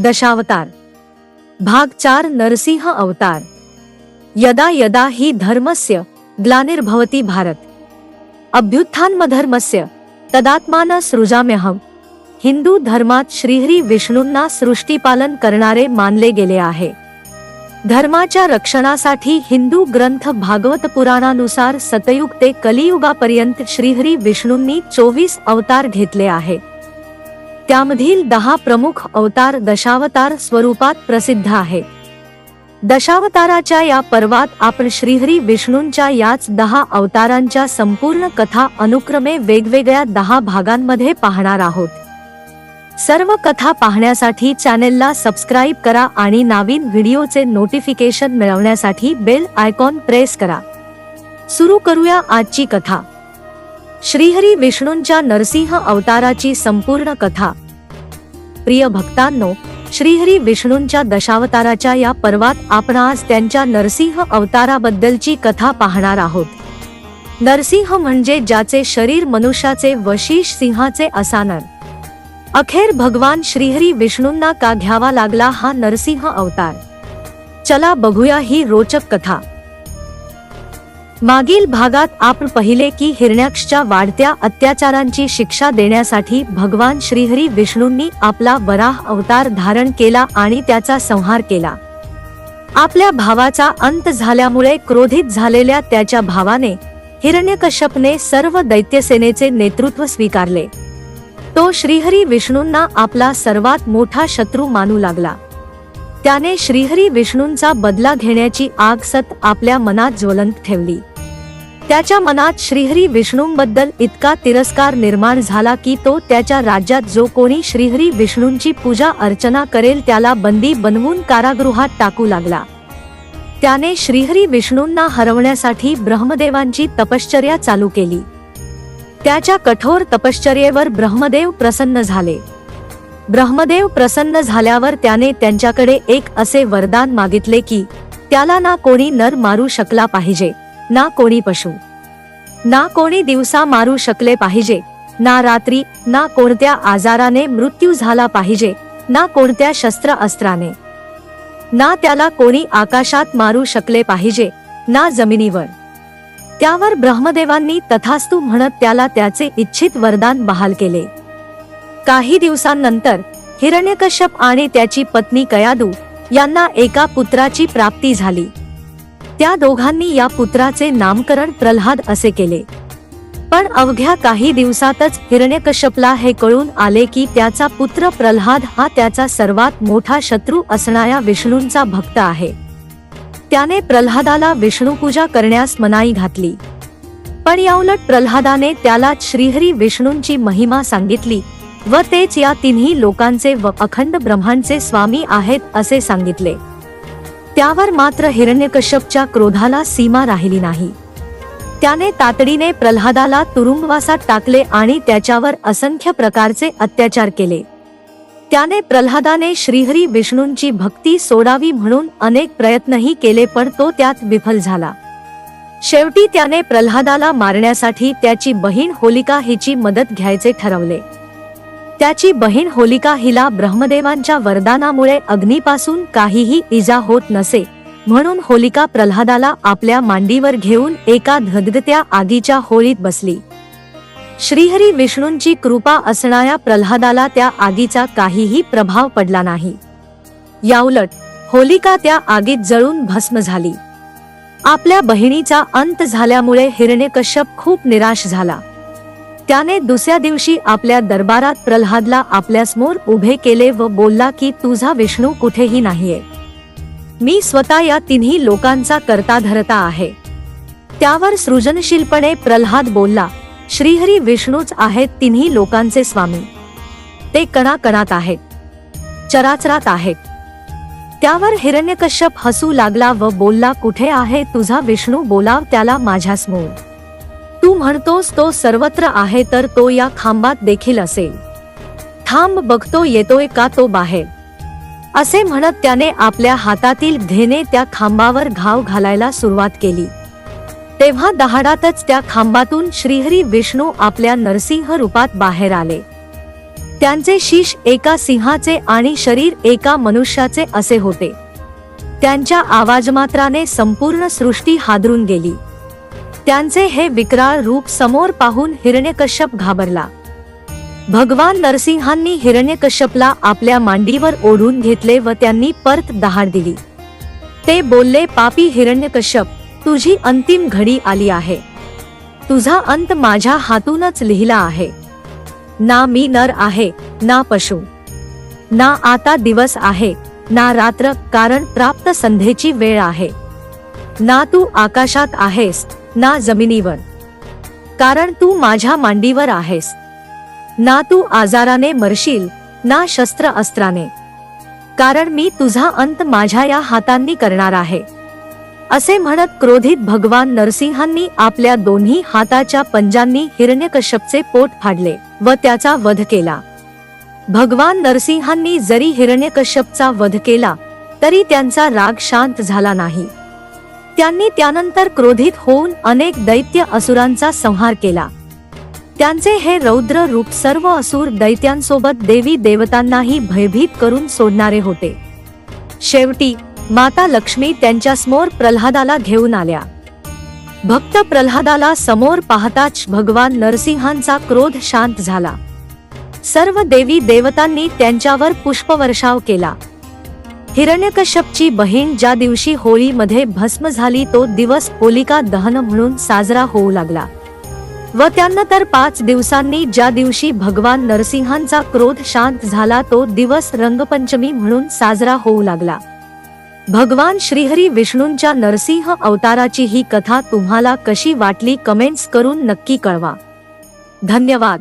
दशावतार. भाग चार नरसिंह अवतार. यदा यदा हि धर्मस्य ग्लानिर्भवती भारत. अभ्युत्थानमधर्मस्य तदात्मान सृजाम्यहम. हिंदू धर्मात श्रीहरी विष्णूंना सृष्टीपालन करणारे मानले गेले आहे. धर्माच्या रक्षणासाठी हिंदू ग्रंथ भागवत पुराणानुसार सतयुग ते कलियुगापर्यंत श्रीहरी विष्णूंनी चोवीस अवतार घेतले आहे. त्यामधील दहा प्रमुख अवतार दशावतार स्वरूपात प्रसिद्ध आहेत दशावताराच्या या पर्वात आपण श्रीहरी विष्णूंच्या याच दहा अवतारांच्या संपूर्ण कथा अनुक्रमे वेगवेगळ्या दहा भागांमध्ये पाहणार आहोत. सर्व कथा पाहण्यासाठी चॅनेलला सबस्क्राईब करा आणि नवीन व्हिडिओचे नोटिफिकेशन मिळवण्यासाठी बेल आयकॉन प्रेस करा. सुरू करूया आजची कथा. श्रीहरी विष्णूंच्या नरसिंह अवताराची संपूर्ण कथा. प्रिय भक्तांनो श्रीहरी विष्णूंच्या दशावताराच्या या पर्वात आपण आज त्यांच्या नरसिंह अवताराबद्दलची कथा पाहणार आहोत. नरसिंह म्हणजे ज्याचे शरीर मनुष्याचे वशीष सिंहाचे असानर अखेर भगवान श्रीहरी विष्णूंना का घ्यावा लागला हा नरसिंह अवतार? चला बघूया ही रोचक कथा. मागील भागात आपण पाहिले की हिरण्याक्षच्या वाढत्या अत्याचारांची शिक्षा देण्यासाठी भगवान श्रीहरी विष्णूंनी आपला वराह अवतार धारण केला आणि त्याचा संहार केला. आपल्या भावाचा अंत झाल्यामुळे क्रोधित झालेल्या त्याच्या भावाने हिरण्यकश्यपने सर्व दैत्यसेनेचे नेतृत्व स्वीकारले. तो श्रीहरी विष्णूंना आपला सर्वात मोठा शत्रू मानू लागला. त्याने श्रीहरी विष्णूंचा बदला घेण्याची आग सत आपल्या मनात ज्वलंत ठेवली. त्याच्या मनात श्रीहरी विष्णूंबद्दल इतका तिरस्कार निर्माण झाला की तो त्याच्या राज्यात जो कोणी श्रीहरी विष्णूंची पूजा अर्चना करेल त्याला बंदी बनवून कारागृहात टाकू लागला. त्याने श्रीहरी विष्णूंना हरवण्यासाठी ब्रह्मदेवांची तपश्चर्या चालू केली. त्याच्या कठोर तपश्चर्येवर ब्रह्मदेव प्रसन्न झाले. ब्रह्मदेव प्रसन्न झाल्यावर त्याने त्यांच्याकडे एक असे वरदान मागितले की त्याला ना कोणी नर मारू शकला पाहिजे ना कोणी पशु. ना कोणी दिवसा मारू शकले पाहिजे ना रात्री ना कोणत्या आजाराने मृत्यू झाला पाहिजे ना कोणत्या शस्त्र अस्त्राने ना त्याला कोणी आकाशात मारू शकले पाहिजे ना जमिनीवर. त्यावर ब्रह्मदेवांनी तथास्तू म्हणत त्याला त्याचे इच्छित वरदान बहाल केले. काही दिवसांनंतर हिरण्यकश्यप आणि त्याची पत्नी कयादू यांना एका पुत्राची प्राप्ती झाली. त्या दोघांनी या पुत्राचे नामकरण प्रल्हाद असे केले. पण अवघ्या काही दिवसातच हिरण्यकश्यपला हे कळून आले की त्याचा पुत्र प्रल्हाद हा त्याचा सर्वात मोठा शत्रू असणाऱ्या विष्णूंचा भक्त आहे. त्याने प्रल्हादाला विष्णुपूजा करण्यास मनाई घातली. पण याउलट प्रल्हादाने त्याला श्रीहरी विष्णूंची महिमा सांगितली व तेच या तिन्ही लोकांचे व अखंड ब्रह्मांचे स्वामी आहेत असे सांगितले. त्यावर मात्र हिरण्यकश्यपच्या क्रोधाला सीमा राहिली नाही. त्याने तातडीने प्रल्हादाला तुरुंगवासात टाकले आणि त्याच्यावर असंख्य प्रकारचे अत्याचार केले. त्याने प्रल्हादाने श्रीहरी विष्णूंची भक्ती सोडावी म्हणून अनेक प्रयत्नही केले पण तो त्यात विफल झाला. शेवटी त्याने प्रल्हादाला मारण्यासाठी त्याची बहीण होलिका हिची मदत घ्यायचे ठरवले. त्याची बहीण होलिका हिला ब्रह्मदेवांच्या वरदानामुळे अग्नीपासून काहीही इजा होत नसे. म्हणून होलिका प्रल्हादाला आपल्या मांडीवर घेऊन एका धगधत्या आगीच्या होळीत बसली. श्रीहरी विष्णूंची कृपा असणाऱ्या प्रल्हादाला त्या आगीचा काहीही प्रभाव पडला नाही. याउलट होलिका त्या आगीत जळून भस्म झाली. आपल्या बहिणीचा अंत झाल्यामुळे हिरण्यकश्यप खूप निराश झाला. त्याने दुसऱ्या दिवशी आपल्या दरबारात प्रल्हादला आपल्यासमोर उभे केले व बोलला की तुझा विष्णू कुठेही नाहीये. मी स्वतः या तिन्ही लोकांचा करता धरता आहे. त्यावर सृजनशीलपणे प्रल्हाद बोलला श्रीहरी विष्णूच आहेत तिन्ही लोकांचे स्वामी. ते कणाकणात आहेत. चराचरात आहेत. त्यावर हिरण्यकश्यप हसू लागला व बोलला कुठे आहे तुझा विष्णू? बोलाव त्याला माझ्यासमोर. तू म्हणतोस तो सर्वत्र आहे तर तो या खांबात देखील असेल. थांब बघतो येतोय का तो बाहेर. असे म्हणत त्याने आपल्या हातातील धेने त्या खांबावर घाव घालायला सुरुवात केली. तेव्हा दहाडातच त्या खांबातून श्रीहरी विष्णू आपल्या नरसिंह रूपात बाहेर आले. त्यांचे शीश एका सिंहाचे आणि शरीर एका मनुष्याचे असे होते. त्यांच्या आवाजमात्राने संपूर्ण सृष्टी हादरून गेली. त्यांचे हे विकराळ रूप समोर पाहून हिरण्यकश्यप घाबरला. भगवान नरसिंहांनी हिरण्यकश्यपला आपल्या मांडीवर ओढून घेतले व त्यांनी परत दहाड दिली. ते बोलले पापी हिरण्यकश्यप तुझी अंतिम घडी आली आहे. तुझा अंत माझ्या हातूनच लिहिला आहे. ना मी नर आहे ना पशु. ना आता दिवस आहे ना रात्र कारण प्राप्त संधेची वेळ आहे. ना तू आकाशात आहेस ना जमिनीवर. कारण तू माझ्या मांडीवर आहेस. ना तू आजाराने मरशील ना शस्त्र अस्त्राने कारण मी तुझा अंत माझ्या या हातांनी करणार आहे. असे म्हणत क्रोधित भगवान नरसिंहांनी आपल्या दोन्ही हाताच्या पंजांनी हिरण्यकश्यपचे पोट फाडले व त्याचा वध केला. भगवान नरसिंहांनी जरी हिरण्यकश्यपचा वध केला तरी त्यांचा राग शांत झाला नाही. त्यांनी त्यानंतर क्रोधित होऊन अनेक दैत्य असुरांचा संहार केला. त्यांचे हे रौद्र रूप सर्व असुर दैत्यांसोबत देवी देवतांनाही भयभीत करून सोडणारे होते. शेवटी माता लक्ष्मी त्यांच्यासमोर प्रल्हादाला घेऊन आल्या. भक्त प्रल्हादाला समोर पाहताच भगवान नरसिंहांचा क्रोध शांत झाला. सर्व देवी देवतांनी त्यांच्यावर पुष्पवर्षाव केला. हिरण्यकश्यपची बहीण ज्या दिवशी होळीमध्ये भस्म झाली तो दिवस होलिका दहन म्हणून साजरा होऊ लागला. व त्यांना तर पाच दिवसांनी ज्या दिवशी भगवान नरसिंहांचा क्रोध शांत झाला तो दिवस रंगपंचमी म्हणून साजरा होऊ लागला. भगवान श्रीहरी विष्णूंच्या नरसिंह अवताराची ही कथा तुम्हाला कशी वाटली कमेंट्स करून नक्की कळवा. धन्यवाद.